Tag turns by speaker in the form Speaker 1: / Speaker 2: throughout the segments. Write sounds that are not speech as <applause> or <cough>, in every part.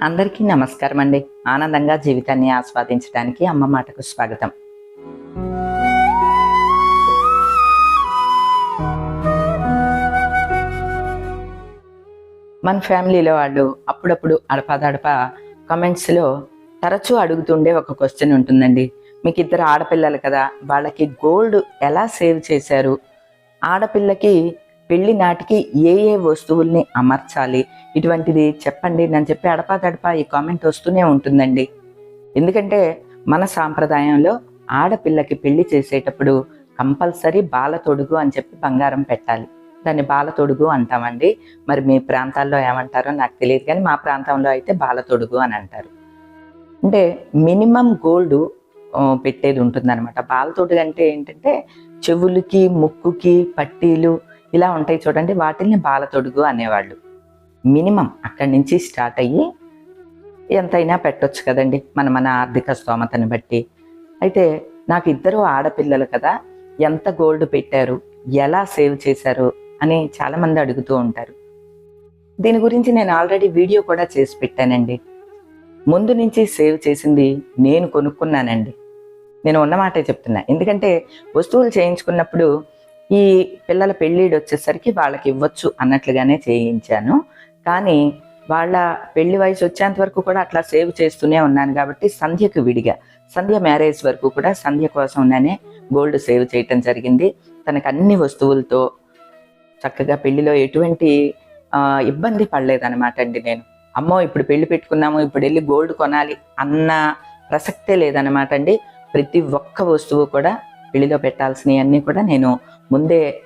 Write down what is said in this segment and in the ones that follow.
Speaker 1: అందరికీ నమస్కారం అండి ఆనందంగా జీవితాన్ని ఆస్వాదించడానికి అమ్మ మాటకు స్వాగతం. మన ఫ్యామిలీలో వాళ్ళు అప్పుడప్పుడు అడపాదడప కమెంట్స్లో తరచూ అడుగుతుండే ఒక క్వశ్చన్ ఉంటుందండి. మీకు ఇద్దరు ఆడపిల్లలు కదా వాళ్ళకి గోల్డ్ ఎలా సేవ్ చేశారు? ఆడపిల్లకి పెళ్ళి నాటికి ఏ ఏ వస్తువుల్ని అమర్చాలి? ఇటువంటిది చెప్పండి. నన్ను చెప్పి అడపా తడపా ఈ కామెంట్ వస్తూనే ఉంటుందండి. ఎందుకంటే మన సాంప్రదాయంలో ఆడపిల్లకి పెళ్ళి చేసేటప్పుడు కంపల్సరీ బాల తొడుగు అని చెప్పి బంగారం పెట్టాలి. దాన్ని బాల తొడుగు అంటామండి. మరి మీ ప్రాంతాల్లో ఏమంటారో నాకు తెలియదు కానీ మా ప్రాంతంలో అయితే బాల తొడుగు అని అంటారు. అంటే మినిమం గోల్డ్ పెట్టేది ఉంటుందన్నమాట. అనమాట తొడుగు అంటే ఏంటంటే చెవులకి ముక్కుకి పట్టీలు ఇలా ఉంటాయి చూడండి. వాటిల్ని బాల తొడుగు అనేవాళ్ళు. మినిమం అక్కడి నుంచి స్టార్ట్ అయ్యి ఎంతైనా పెట్టొచ్చు కదండి. మన మన ఆర్థిక స్తోమతని బట్టి. అయితే నాకు ఇద్దరు ఆడపిల్లలు కదా. ఎంత గోల్డ్ పెట్టారు? ఎలా సేవ్ చేశారు? అని చాలామంది అడుగుతూ ఉంటారు. దీని గురించి నేను ఆల్రెడీ వీడియో కూడా చేసి పెట్టానండి. ముందు నుంచి సేవ్ చేసింది నేను కొనుక్కున్నానండి. నేను ఉన్నమాటే చెప్తున్నా. ఎందుకంటే వస్తువులు చేయించుకున్నప్పుడు ఈ పిల్లల పెళ్ళిడు వచ్చేసరికి వాళ్ళకి ఇవ్వచ్చు అన్నట్లుగానే చేయించాను. కానీ వాళ్ళ పెళ్ళి వయసు వచ్చేంత వరకు కూడా అట్లా సేవ్ చేస్తూనే ఉన్నాను కాబట్టి సంధ్యకు విడిగా సంధ్య మ్యారేజ్ వరకు కూడా సంధ్య కోసం నేనే గోల్డ్ సేవ్ చేయటం జరిగింది. తనకు అన్ని వస్తువులతో చక్కగా పెళ్ళిలో ఎటువంటి ఇబ్బంది పడలేదన్నమాట అండి నేను. అమ్మో ఇప్పుడు పెళ్ళి పెట్టుకున్నాము ఇప్పుడు వెళ్ళి గోల్డ్ కొనాలి అన్న ప్రసక్తే లేదన్నమాట అండి. ప్రతి ఒక్క వస్తువు కూడా పెళ్ళిలో పెట్టాల్సినవి అన్నీ కూడా నేను ముందే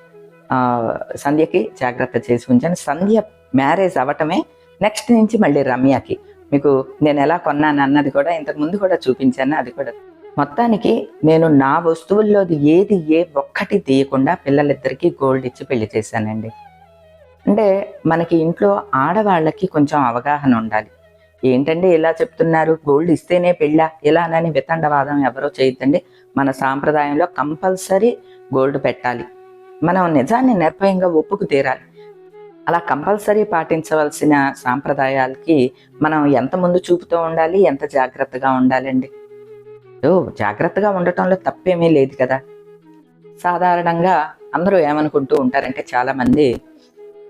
Speaker 1: సంధ్యకి జాగ్రత్త చేసి ఉంచాను. సంధ్య మ్యారేజ్ అవ్వటమే నెక్స్ట్ నుంచి మళ్ళీ రమ్యకి. మీకు నేను ఎలా కొన్నాను అన్నది కూడా ఇంతకు ముందు కూడా చూపించాను అది కూడా. మొత్తానికి నేను నా వస్తువుల్లోది ఏది ఏ ఒక్కటి తీయకుండా పిల్లలిద్దరికీ గోల్డ్ ఇచ్చి పెళ్ళి చేశానండి. అంటే మనకి ఇంట్లో ఆడవాళ్ళకి కొంచెం అవగాహన ఉండాలి. ఏంటంటే ఇలా చెప్తున్నారు? గోల్డ్ ఇస్తేనే పెళ్ళా? ఇలా అని వితండవాదం ఎవరో చేయొద్దండి. మన సాంప్రదాయంలో కంపల్సరీ గోల్డ్ పెట్టాలి. మనం నిజాన్ని నిర్భయంగా ఒప్పుకు తీరాలి. అలా కంపల్సరీ పాటించవలసిన సాంప్రదాయాలకి మనం ఎంత ముందు చూపుతూ ఉండాలి ఎంత జాగ్రత్తగా ఉండాలండి? ఓ జాగ్రత్తగా ఉండటంలో తప్పేమీ లేదు కదా. సాధారణంగా అందరూ ఏమనుకుంటూ ఉంటారంటే చాలామంది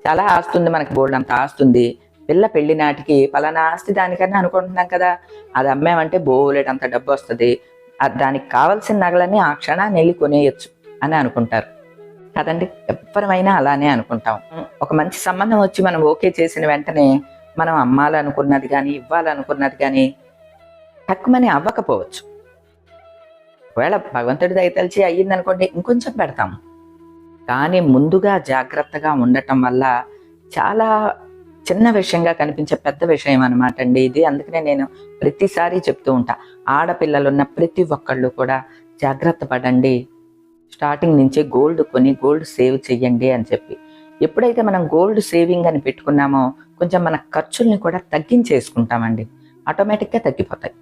Speaker 1: చాలా ఆస్తుంది మనకి బోల్డ్ అంత ఆస్తుంది. పిల్ల పెళ్ళి నాటికి పలానా ఆస్తి దానికన్నా అనుకుంటున్నాం కదా. అది అమ్మామంటే బోలెడంత డబ్బు వస్తుంది దానికి కావలసిన నగలన్నీ ఆ క్షణాన్ని వెళ్ళి కొనేయచ్చు అని అనుకుంటారు. కదండి ఎవరమైనా అలానే అనుకుంటాం. ఒక మంచి సంబంధం వచ్చి మనం ఓకే చేసిన వెంటనే మనం అమ్మాలనుకున్నది కానీ ఇవ్వాలనుకున్నది కానీ తక్కువని అవ్వకపోవచ్చు. ఒకవేళ భగవంతుడి దయతలిచి అయ్యిందనుకోండి ఇంకొంచెం పెడతాం. కానీ ముందుగా జాగ్రత్తగా ఉండటం వల్ల చాలా చిన్న విషయంగా కనిపించే పెద్ద విషయం అనమాట అండి ఇది. అందుకనే నేను ప్రతిసారి చెప్తూ ఉంటా. ఆడపిల్లలు ఉన్న ప్రతి ఒక్కళ్ళు కూడా జాగ్రత్త పడండి. స్టార్టింగ్ నుంచే గోల్డ్ కొని గోల్డ్ సేవ్ చెయ్యండి అని చెప్పి. ఎప్పుడైతే మనం గోల్డ్ సేవింగ్ అని పెట్టుకున్నామో కొంచెం మన ఖర్చుల్ని కూడా తగ్గించేసుకుంటామండి. ఆటోమేటిక్గా తగ్గిపోతాయి.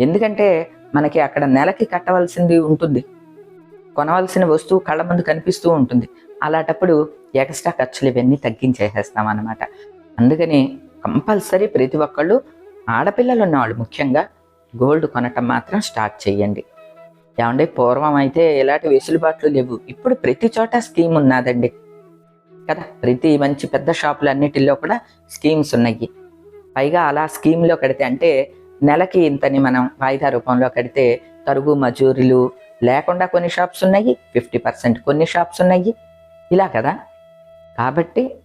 Speaker 1: ఎందుకంటే మనకి అక్కడ నెలకి కట్టవలసింది ఉంటుంది. కొనవలసిన వస్తువు కళ్ళ ముందు కనిపిస్తూ ఉంటుంది. అలాంటప్పుడు ఎక్స్ట్రా ఖర్చులు ఇవన్నీ తగ్గించేసేస్తాం అన్నమాట. అందుకని కంపల్సరీ ప్రతి ఒక్కళ్ళు ఆడపిల్లలు ఉన్నవాళ్ళు ముఖ్యంగా గోల్డ్ కొనటం మాత్రం స్టార్ట్ చేయండి ఏమండి పూర్వం అయితే ఎలాంటి వెసులుబాట్లు లేవు. ఇప్పుడు ప్రతి చోట స్కీమ్ ఉన్నదండి. కదా ప్రతి మంచి పెద్ద షాపులు అన్నిటిలో కూడా స్కీమ్స్ ఉన్నాయి. పైగా అలా స్కీమ్లో కడితే అంటే నెలకి ఇంతని మనం వాయిదా రూపంలో కడితే తరుగు మజూరీలు లేకుండా కొన్ని షాప్స్ ఉన్నాయి ఫిఫ్టీ పర్సెంట్ కొన్ని షాప్స్ ఉన్నాయి. ఇలా కదా? కాబట్టి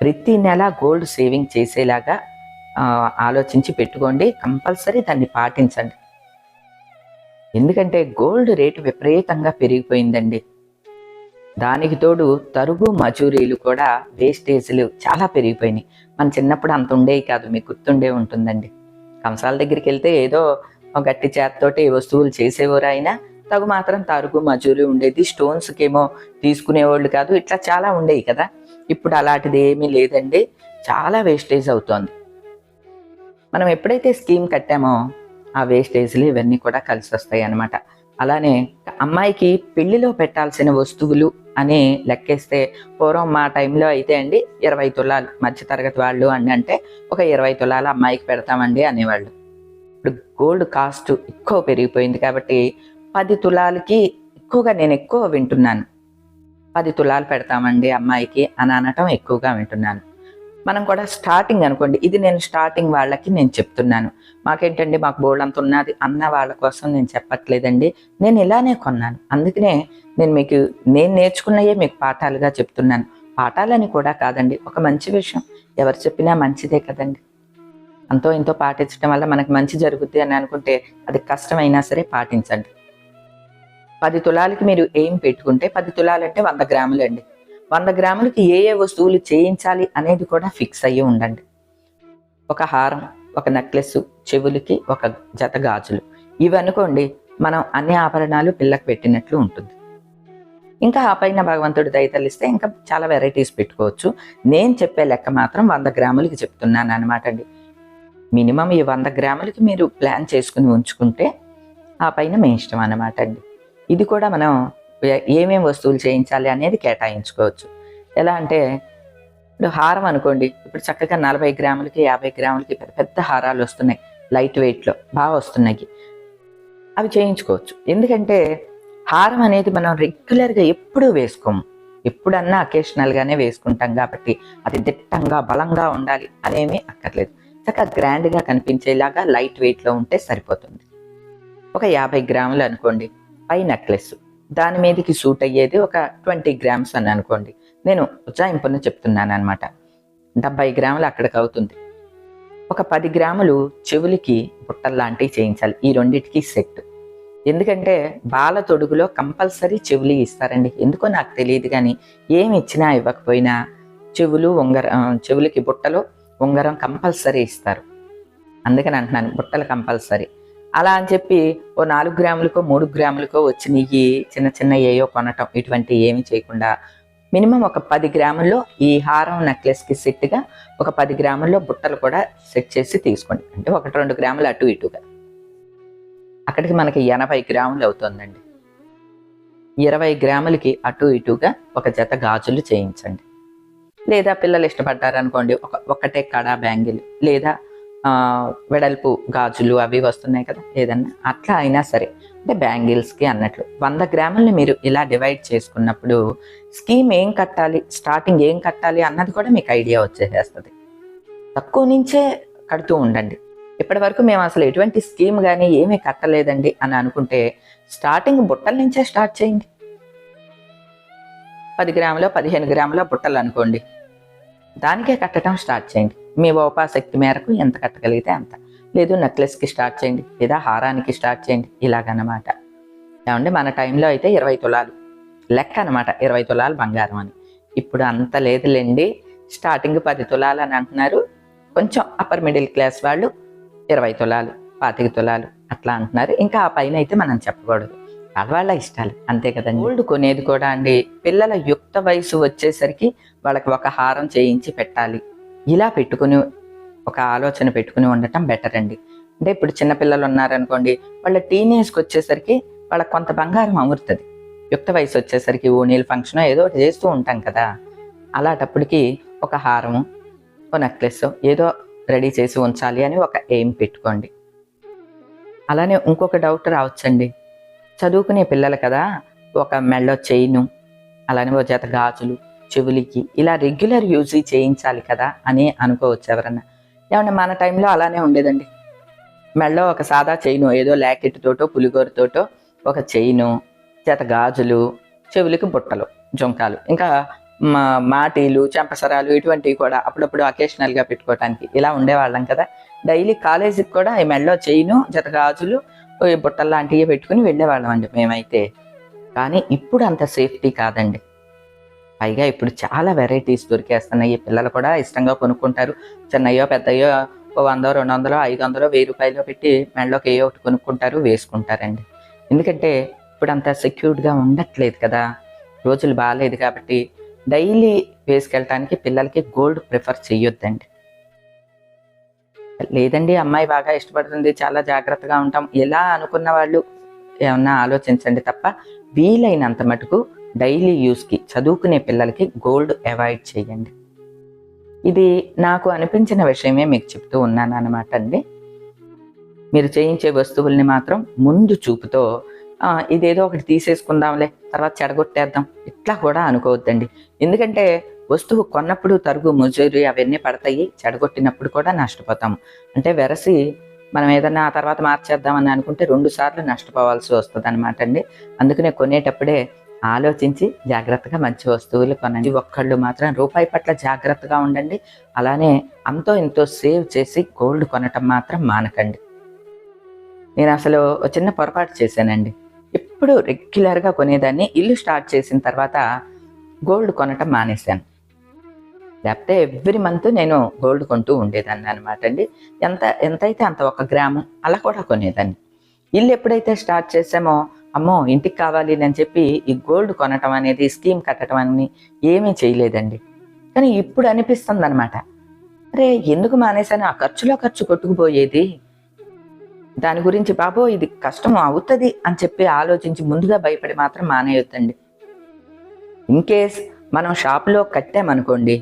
Speaker 1: ప్రతి నెల గోల్డ్ సేవింగ్ చేసేలాగా ఆలోచించి పెట్టుకోండి. కంపల్సరీ దాన్ని పాటించండి. ఎందుకంటే గోల్డ్ రేటు విపరీతంగా పెరిగిపోయిందండి. దానికి తోడు తరుగు మజూరీలు కూడా వేస్టేజ్లు చాలా పెరిగిపోయినాయి. మన చిన్నప్పుడు అంత ఉండేవి కాదు మీకు గుర్తుండే ఉంటుందండి. కంసాల దగ్గరికి వెళ్తే ఏదో ఒక గట్టి చేత్తోటి వస్తువులు చేసేవారు అయినా తగు మాత్రం తరుగు మజూరీ ఉండేది. స్టోన్స్కి ఏమో తీసుకునేవాళ్ళు కాదు ఇట్లా చాలా ఉండేవి కదా. ఇప్పుడు అలాంటిది ఏమీ లేదండి. చాలా వేస్టేజ్ అవుతోంది. మనం ఎప్పుడైతే స్కీమ్ కట్టామో ఆ వేస్టేజ్లు ఇవన్నీ కూడా కలిసి వస్తాయి అన్నమాట. అలానే అమ్మాయికి పెళ్ళిలో పెట్టాల్సిన వస్తువులు అని లెక్కేస్తే పూర్వం మా టైంలో అయితే అండి ఇరవై తులాలు మధ్యతరగతి వాళ్ళు అని అంటే ఒక ఇరవై తులాలు అమ్మాయికి పెడతామండి అనేవాళ్ళు. ఇప్పుడు గోల్డ్ కాస్ట్ ఎక్కువ పెరిగిపోయింది కాబట్టి పది తులాలకి ఎక్కువగా నేను ఎక్కువ వింటున్నాను. పది తులాలు పెడతామండి అమ్మాయికి అని అనటం ఎక్కువగా వింటున్నాను. మనం కూడా స్టార్టింగ్ అనుకోండి. ఇది నేను స్టార్టింగ్ వాళ్ళకి నేను చెప్తున్నాను. మాకేంటండి? మాకు బోల్డ్ అంత ఉన్నది. అన్న వాళ్ళ కోసం నేను చెప్పట్లేదండి. నేను ఇలానే కొన్నాను. అందుకనే నేను మీకు నేను నేర్చుకున్నయే మీకు పాఠాలుగా చెప్తున్నాను. పాఠాలని కూడా కాదండి. ఒక మంచి విషయం. ఎవరు చెప్పినా మంచిదే కదండి. అంతో ఇంతో పాటించడం వల్ల మనకు మంచి జరుగుద్ది అని అనుకుంటే అది కష్టమైనా సరే పాటించండి. పది తులాలకి మీరు ఏం పెట్టుకుంటే పది తులాలంటే వంద గ్రాములు అండి వంద గ్రాములకి ఏ ఏ వస్తువులు చేయించాలి అనేది కూడా ఫిక్స్ అయ్యి ఉండండి. ఒక హారం ఒక నెక్లెస్ చెవులకి ఒక జత గాజులు. ఇవి అనుకోండి మనం అన్ని ఆభరణాలు పిల్లకు పెట్టినట్లు ఉంటుంది. ఇంకా ఆ పైన భగవంతుడు దయతలిస్తే ఇంకా చాలా వెరైటీస్ పెట్టుకోవచ్చు. నేను చెప్పే లెక్క మాత్రం వంద గ్రాములకి చెప్తున్నాను అనమాట అండి. మినిమం ఈ వంద గ్రాములకి మీరు ప్లాన్ చేసుకుని ఉంచుకుంటే ఆ పైన మీ ఇష్టం అనమాట అండి. ఇది కూడా మనం ఏమేమి వస్తువులు చేయించాలి అనేది కేటాయించుకోవచ్చు. ఎలా అంటే ఇప్పుడు హారం అనుకోండి ఇప్పుడు చక్కగా నలభై గ్రాములకి యాభై గ్రాములకి పెద్ద పెద్ద హారాలు వస్తున్నాయి లైట్ వెయిట్లో బాగా వస్తున్నాయి. అవి చేయించుకోవచ్చు. ఎందుకంటే హారం అనేది మనం రెగ్యులర్గా ఎప్పుడూ వేసుకోము. ఎప్పుడన్నా అకేషనల్గానే వేసుకుంటాం కాబట్టి అది దిట్టంగా బలంగా ఉండాలి అనేమీ అక్కర్లేదు. చక్కగా గ్రాండ్గా కనిపించేలాగా లైట్ వెయిట్లో ఉంటే సరిపోతుంది. ఒక యాభై గ్రాములు అనుకోండి పై నెక్లెస్ దాని మీదకి సూట్ అయ్యేది ఒక ట్వంటీ గ్రామ్స్ అని అనుకోండి. నేను ఉజ్జాయింపున చెప్తున్నాను అనమాట డెబ్బై గ్రాములు అక్కడికి అవుతుంది. ఒక పది గ్రాములు చెవులకి బుట్టలు లాంటివి చేయించాలి. ఈ రెండింటికి సెట్. ఎందుకంటే బాల తొడుగులో కంపల్సరీ చెవులు ఇస్తారండి. ఎందుకో నాకు తెలియదు కానీ ఏమి ఇచ్చినా ఇవ్వకపోయినా చెవులు ఉంగరం చెవులకి బుట్టలు ఉంగరం కంపల్సరీ ఇస్తారు. అందుకని అంటున్నాను బుట్టలు కంపల్సరీ. అలా అని చెప్పి ఓ నాలుగు గ్రాములకో మూడు గ్రాములకో వచ్చినవి చిన్న చిన్న ఏయో కొనటం ఇటువంటి ఏమి చేయకుండా మినిమం ఒక పది గ్రాముల్లో ఈ హారం నెక్లెస్కి సెట్గా ఒక పది గ్రాముల్లో బుట్టలు కూడా సెట్ చేసి తీసుకోండి. అంటే ఒకటి రెండు గ్రాములు అటు ఇటుగా. అక్కడికి మనకి ఎనభై గ్రాములు అవుతుందండి. ఇరవై గ్రాములకి అటు ఇటుగా ఒక జత గాజులు చేయించండి. లేదా పిల్లలు ఇష్టపడ్డారనుకోండి ఒక ఒకటే కడా బ్యాంగిల్. లేదా వెడల్పు గాజులు అవి వస్తున్నాయి కదా ఏదన్నా అట్లా అయినా సరే అంటే బ్యాంగిల్స్కి అన్నట్లు వంద గ్రాములని మీరు ఇలా డివైడ్ చేసుకున్నప్పుడు స్కీమ్ ఏం కట్టాలి స్టార్టింగ్ ఏం కట్టాలి అన్నది కూడా మీకు ఐడియా వచ్చేసేస్తుంది. తక్కువ నుంచే కడుతూ ఉండండి. ఇప్పటి వరకు మేము అసలు ఎటువంటి స్కీమ్ కానీ ఏమీ కట్టలేదండి అని అనుకుంటే స్టార్టింగ్ బుట్టల నుంచే స్టార్ట్ చేయండి. పది గ్రాములో పదిహేను గ్రాముల బుట్టలు అనుకోండి దానికే కట్టడం స్టార్ట్ చేయండి. మీ ఓపాశక్తి మేరకు ఎంత కట్టగలిగితే అంత. లేదు నెక్లెస్కి స్టార్ట్ చేయండి లేదా హారానికి స్టార్ట్ చేయండి ఇలాగన్నమాట. ఏమంటే మన టైంలో అయితే ఇరవై తులాలు. లెక్క అనమాట ఇరవై తులాలు బంగారం అని. ఇప్పుడు అంత లేదులేండి స్టార్టింగ్ పది తులాలు అని అంటున్నారు. కొంచెం అప్పర్ మిడిల్ క్లాస్ వాళ్ళు ఇరవై తులాలు పాతిక తులాలు అట్లా అంటున్నారు. ఇంకా ఆ పైన అయితే మనం చెప్పకూడదు. వాళ్ళ వాళ్ళ ఇష్టాలు అంతే కదండి. గోల్డ్ కొనేది కూడా అండి. పిల్లల యుక్త వయసు వచ్చేసరికి వాళ్ళకి ఒక హారం చేయించి పెట్టాలి. ఇలా పెట్టుకుని ఒక ఆలోచన పెట్టుకుని ఉండటం బెటర్ అండి. అంటే ఇప్పుడు చిన్నపిల్లలు ఉన్నారనుకోండి వాళ్ళ టీనేజ్కి వచ్చేసరికి వాళ్ళకి కొంత బంగారం అమురుతుంది. యుక్త వయసు వచ్చేసరికి ఓనీల ఫంక్షన్ ఏదో ఒకటి చేస్తూ ఉంటాం కదా. అలాంటప్పటికి ఒక హారము ఓ నెక్లెస్ ఏదో రెడీ చేసి ఉంచాలి అని ఒక ఎయిమ్ పెట్టుకోండి. అలానే ఇంకొక డౌట్ రావచ్చండి. చదువుకునే పిల్లలు కదా ఒక మెళ్ళో చైను అలానే ఒక జత గాజులు చెవులికి ఇలా రెగ్యులర్ యూజ్ చేయించాలి కదా అని అనుకోవచ్చు ఎవరన్నా. ఏమన్నా మన టైంలో అలానే ఉండేదండి. మెళ్ళో ఒక సాదా చైను ఏదో లాకెట్ తోటో పులిగోరతోటో ఒక చైను చేత గాజులు చెవులకి బుట్టలు జుంకాలు ఇంకా మా మాటీలు చెంపసరాలు ఇటువంటివి కూడా అప్పుడప్పుడు అకేషనల్గా పెట్టుకోవటానికి ఇలా ఉండేవాళ్ళం కదా. డైలీ కాలేజీకి కూడా ఈ మెళ్ళో చైను జత గాజులు బుట్టలు లాంటివి పెట్టుకుని వెళ్ళేవాళ్ళం అండి మేమైతే. కానీ ఇప్పుడు అంత సేఫ్టీ కాదండి. పైగా ఇప్పుడు చాలా వెరైటీస్ దొరికేస్తున్నాయి. పిల్లలు కూడా ఇష్టంగా కొనుక్కుంటారు. చిన్నయ్యో పెద్దయ్యో ఓ వందో రెండు వందలో ఐదు వందలో వెయ్యి రూపాయలు పెట్టి మెడలోకి ఏ ఒకటి కొనుక్కుంటారు వేసుకుంటారండి. ఎందుకంటే ఇప్పుడు అంత సెక్యూర్డ్గా ఉండట్లేదు కదా. రోజులు బాగాలేదు కాబట్టి డైలీ వేసుకెళ్ళటానికి పిల్లలకి గోల్డ్ ప్రిఫర్ చెయ్యొద్దండి. లేదండి అమ్మాయి బాగా ఇష్టపడుతుంది చాలా జాగ్రత్తగా ఉంటాం. ఎలా అనుకున్న వాళ్ళు ఏమన్నా ఆలోచించండి తప్ప వీలైనంత మటుకు డైలీ యూస్కి చదువుకునే పిల్లలకి గోల్డ్ అవాయిడ్ చేయండి. ఇది నాకు అనిపించిన విషయమే మీకు చెప్తూ ఉన్నాను అనమాట అండి. మీరు చేయించే వస్తువుల్ని మాత్రం ముందు చూపుతో ఇదేదో ఒకటి తీసేసుకుందాంలే తర్వాత చెడగొట్టేద్దాం. ఇట్లా కూడా అనుకోవద్దండి. ఎందుకంటే వస్తువు కొన్నప్పుడు తరుగు ముజూరి అవన్నీ పడతాయి చెడగొట్టినప్పుడు కూడా నష్టపోతాము. అంటే వెరసి మనం ఏదన్నా ఆ తర్వాత మార్చేద్దామని అనుకుంటే రెండు సార్లు నష్టపోవాల్సి వస్తుంది అనమాట అండి. అందుకనే కొనేటప్పుడే ఆలోచించి జాగ్రత్తగా మంచి వస్తువులు కొనండి. ఒక్కళ్ళు మాత్రం రూపాయి పట్ల జాగ్రత్తగా ఉండండి. అలానే అంతో ఇంతో సేవ్ చేసి గోల్డ్ కొనటం మాత్రం మానకండి. నేను అసలు చిన్న పొరపాటు చేశానండి. ఎప్పుడు రెగ్యులర్గా కొనేదాన్ని ఇల్లు స్టార్ట్ చేసిన తర్వాత గోల్డ్ కొనటం మానేశాను. లేకపోతే ఎవ్రీ మంత్ నేను గోల్డ్ కొంటూ ఉండేదాన్ని అనమాట అండి. ఎంత ఎంతైతే అంత ఒక గ్రాము అలా కూడా కొనేదాన్ని. ఇల్లు ఎప్పుడైతే స్టార్ట్ చేసామో అమ్మో ఇంటికి కావాలి అని చెప్పి ఈ గోల్డ్ కొనటం అనేది స్కీమ్ కట్టడం అని ఏమీ చేయలేదండి. కానీ ఇప్పుడు అనిపిస్తుంది అనమాట అరే ఎందుకు మానేశాను? ఆ ఖర్చులో ఖర్చు కొట్టుకుపోయేది. దాని గురించి బాబో ఇది కష్టం అవుతుంది అని చెప్పి ఆలోచించి ముందుగా భయపడి మాత్రం మానేయొద్దండి. ఇన్ కేస్ మనం షాప్లో కట్టామనుకోండి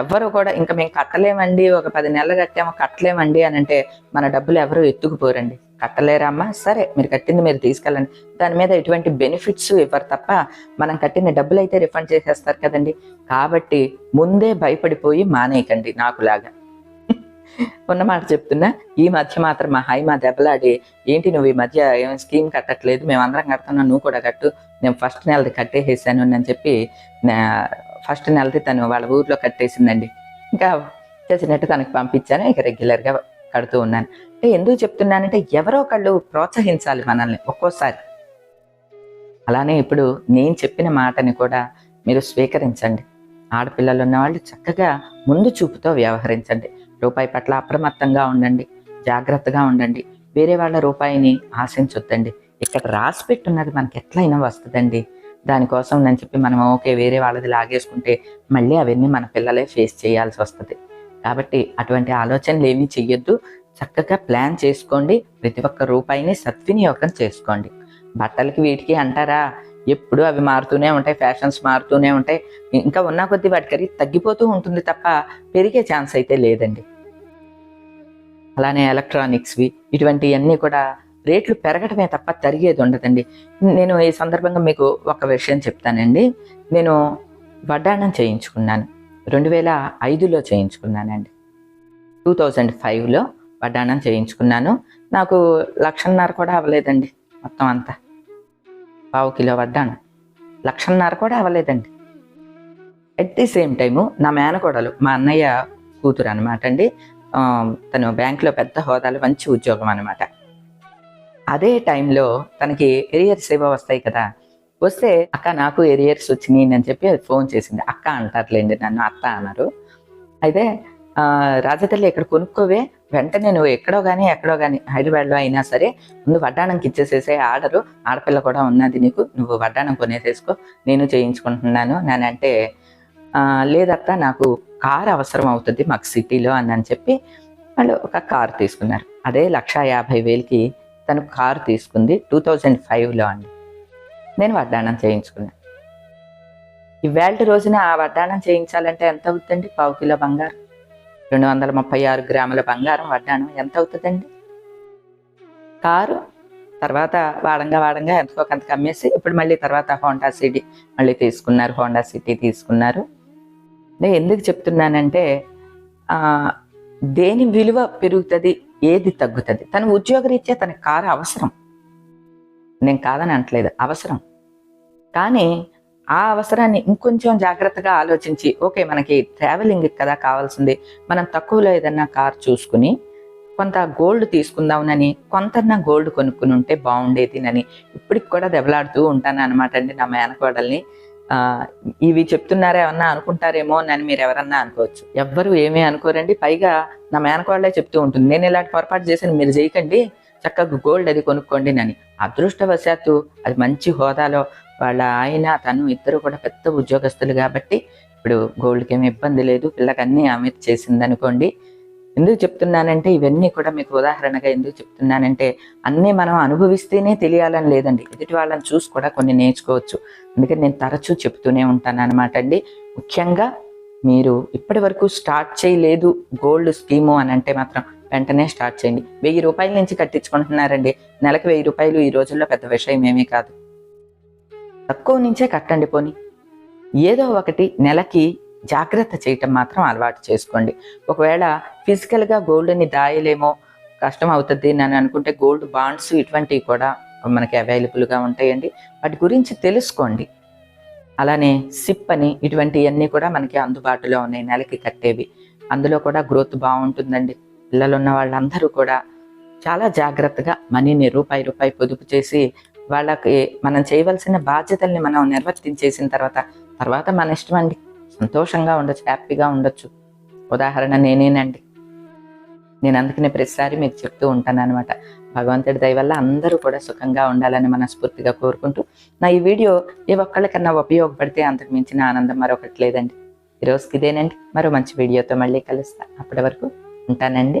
Speaker 1: ఎవ్వరు కూడా ఇంకా మేము కట్టలేమండి ఒక పది నెలలు కట్టాము కట్టలేమండి అని అంటే మన డబ్బులు ఎవరు ఎత్తుకుపోరండి. కట్టలేరమ్మా. సరే మీరు కట్టింది మీరు తీసుకెళ్ళండి. దాని మీద ఎటువంటి బెనిఫిట్స్ ఇవ్వరు తప్ప మనం కట్టిన డబ్బులు అయితే రిఫండ్ చేసేస్తారు కదండి. కాబట్టి ముందే భయపడిపోయి మానేయకండి నాకులాగా. <laughs> ఉన్నమాట చెప్తున్నా ఈ మధ్య మాత్రం మా హై మా దెబ్బలాడి ఏంటి నువ్వు ఈ మధ్య ఏం స్కీమ్ కట్టట్లేదు? మేము అందరం కడుతున్నాం నువ్వు కూడా కట్టు. నేను ఫస్ట్ నెలది కట్టేసేసాను అని చెప్పి ఫస్ట్ నెలది తను వాళ్ళ ఊర్లో కట్టేసిందండి. ఇంకా చేసినట్టు తనకు పంపించాను ఇక రెగ్యులర్గా కడుతూ ఉన్నాను. అంటే ఎందుకు చెప్తున్నానంటే ఎవరో ఒకళ్ళు ప్రోత్సహించాలి మనల్ని ఒక్కోసారి. అలానే ఇప్పుడు నేను చెప్పిన మాటని కూడా మీరు స్వీకరించండి. ఆడపిల్లలు ఉన్నవాళ్ళు చక్కగా ముందు చూపుతో వ్యవహరించండి. రూపాయి పట్ల అప్రమత్తంగా ఉండండి జాగ్రత్తగా ఉండండి. వేరే వాళ్ళ రూపాయిని ఆశించొద్దండి. ఇక్కడ రాసి పెట్టున్నది మనకి ఎట్లయినా వస్తుందండి. దానికోసం నేను చెప్పి మనం ఓకే వేరే వాళ్ళది లాగేసుకుంటే మళ్ళీ అవన్నీ మన పిల్లలే ఫేస్ చేయాల్సి వస్తుంది. కాబట్టి అటువంటి ఆలోచనలు ఏమీ చెయ్యొద్దు. చక్కగా ప్లాన్ చేసుకోండి. ప్రతి ఒక్క రూపాయిని సద్వినియోగం చేసుకోండి. బట్టలకి వీటికి అంటారా? ఎప్పుడు అవి మారుతూనే ఉంటాయి ఫ్యాషన్స్ మారుతూనే ఉంటాయి. ఇంకా ఉన్న కొద్దీ వాటి ఖరీదు తగ్గిపోతూ ఉంటుంది తప్ప పెరిగే ఛాన్స్ అయితే లేదండి. అలానే ఎలక్ట్రానిక్స్వి ఇటువంటివన్నీ కూడా రేట్లు పెరగటమే తప్ప తరిగేది ఉండదండి. నేను ఈ సందర్భంగా మీకు ఒక విషయం చెప్తానండి. నేను వడ్డాణం చేయించుకున్నాను. రెండు వేల ఐదులో చేయించుకున్నానండి. టూ థౌజండ్ ఫైవ్లో వడ్డాణం చేయించుకున్నాను. నాకు లక్షన్నర కూడా అవ్వలేదండి మొత్తం అంతా. పావు కిలో వడ్డాణం. లక్షన్నర కూడా అవ్వలేదండి. అట్ ది సేమ్ టైము నా మేనకోడలు మా అన్నయ్య కూతురు అనమాట అండి తను బ్యాంకులో పెద్ద హోదాలో మంచి ఉద్యోగం అనమాట అదే టైంలో తనకి ఎరియర్స్ ఏవో వస్తాయి కదా వస్తే అక్క నాకు ఎరియర్స్ వచ్చినాయి అని చెప్పి అది ఫోన్ చేసింది. అక్క అంటారులేండి నన్ను అత్త అన్నారు. అయితే రాజతల్లి ఇక్కడ కొనుక్కోవే? వెంటనే నువ్వు ఎక్కడో కానీ ఎక్కడో కానీ హైదరాబాద్లో అయినా సరే ముందు వడ్డాణంకి ఇచ్చేసేసే ఆర్డరు. ఆడపిల్ల కూడా ఉన్నది నీకు. నువ్వు వడ్డాణం కొనేసేసుకో. నేను చేయించుకుంటున్నాను. నేనంటే లేదత్త నాకు కార్ అవసరం అవుతుంది మాకు సిటీలో అని అని చెప్పి వాళ్ళు ఒక కార్ తీసుకున్నారు. అదే లక్ష యాభై వేలకి తను కారు తీసుకుంది టూ థౌజండ్ ఫైవ్లో అండి. నేను వడ్డాణం చేయించుకున్నాను ఇవాళ రోజున ఆ వడ్డాణం చేయించాలంటే ఎంత అవుతుందండి? పావు కిలో బంగారం. రెండు వందల ముప్పై ఆరు గ్రాముల బంగారం వడ్డాణం ఎంత అవుతుందండి? కారు తర్వాత వాడంగా వాడంగా ఎంతో కొంత కమ్మేసి ఇప్పుడు మళ్ళీ తర్వాత హోండా సిటీ మళ్ళీ తీసుకున్నారు. హోండా సిటీ తీసుకున్నారు. నేను ఎందుకు చెప్తున్నానంటే దేని విలువ పెరుగుతుంది ఏది తగ్గుతుంది? తన ఉద్యోగరీత్యా తన కారు అవసరం. నేను కాదని అంటలేదు అవసరం. కానీ ఆ అవసరాన్ని ఇంకొంచెం జాగ్రత్తగా ఆలోచించి ఓకే మనకి ట్రావెలింగ్ కదా కావాల్సింది. మనం తక్కువలో ఏదన్నా కార్ చూసుకుని కొంత గోల్డ్ తీసుకుందామనని కొంతన్నా గోల్డ్ కొనుక్కుని ఉంటే బాగుండేదినని ఇప్పటికి కూడా దెబ్బలాడుతూ ఉంటాను అనమాట అండి నా మేనకోడల్ని. ఇవి చెప్తున్నారా ఏమన్నా అనుకుంటారేమో అని మీరు ఎవరన్నా అనుకోవచ్చు. ఎవ్వరు ఏమీ అనుకోరండి. పైగా నా మేనకోడలే చెప్తూ ఉంటుంది. నేను ఇలాంటి పొరపాటు చేశాను మీరు చేయకండి. చక్కగా గోల్డ్ అది కొనుక్కోండి అని. అదృష్టవశాత్తు అది మంచి హోదాలో వాళ్ళ ఆయన తను ఇద్దరు కూడా పెద్ద ఉద్యోగస్తులు కాబట్టి ఇప్పుడు గోల్డ్కి ఏమి ఇబ్బంది లేదు. పిల్లకి అన్నీ ఆమె చేసింది అనుకోండి ఎందుకు చెప్తున్నానంటే ఇవన్నీ కూడా మీకు ఉదాహరణగా ఎందుకు చెప్తున్నానంటే అన్నీ మనం అనుభవిస్తేనే తెలియాలని లేదండి. ఎదుటి వాళ్ళని చూసి కూడా కొన్ని నేర్చుకోవచ్చు. అందుకని నేను తరచూ చెప్తూనే ఉంటాను అనమాట అండి. ముఖ్యంగా మీరు ఇప్పటి వరకు స్టార్ట్ చేయలేదు గోల్డ్ స్కీము అని అంటే మాత్రం వెంటనే స్టార్ట్ చేయండి. వెయ్యి రూపాయల నుంచి కట్టించుకుంటున్నారండి. నెలకు వెయ్యి రూపాయలు ఈ రోజుల్లో పెద్ద విషయం ఏమీ కాదు. తక్కువ నుంచే కట్టండి పోని. ఏదో ఒకటి నెలకి జాగ్రత్త చేయటం మాత్రం అలవాటు చేసుకోండి. ఒకవేళ ఫిజికల్గా గోల్డ్ని దాయలేమో కష్టం అవుతుంది అని అనుకుంటే గోల్డ్ బాండ్స్ ఇటువంటివి కూడా మనకి అవైలబుల్గా ఉంటాయండి. వాటి గురించి తెలుసుకోండి. అలానే సిప్ అని ఇటువంటివన్నీ కూడా మనకి అందుబాటులో ఉన్నాయి నెలకి కట్టేవి. అందులో కూడా గ్రోత్ బాగుంటుందండి. పిల్లలు ఉన్న వాళ్ళందరూ కూడా చాలా జాగ్రత్తగా మనీని రూపాయి రూపాయి పొదుపు చేసి వాళ్ళకి మనం చేయవలసిన బాధ్యతల్ని మనం నిర్వర్తించేసిన తర్వాత తర్వాత మన ఇష్టం అండి. సంతోషంగా ఉండొచ్చు హ్యాపీగా ఉండొచ్చు. ఉదాహరణ నేనేనండి. నేను అందుకనే ప్రతిసారి మీకు చెప్తూ ఉంటాను అనమాట భగవంతుడి దయ వల్ల అందరూ కూడా సుఖంగా ఉండాలని మనస్ఫూర్తిగా కోరుకుంటూ నా ఈ వీడియో ఏ ఒక్కళ్ళకన్నా ఉపయోగపడితే అంతకు మించిన ఆనందం మరొకటి లేదండి. ఈ రోజుకి ఇదేనండి. మరో మంచి వీడియోతో మళ్ళీ కలుస్తా. అప్పటి వరకు ఉంటానండి.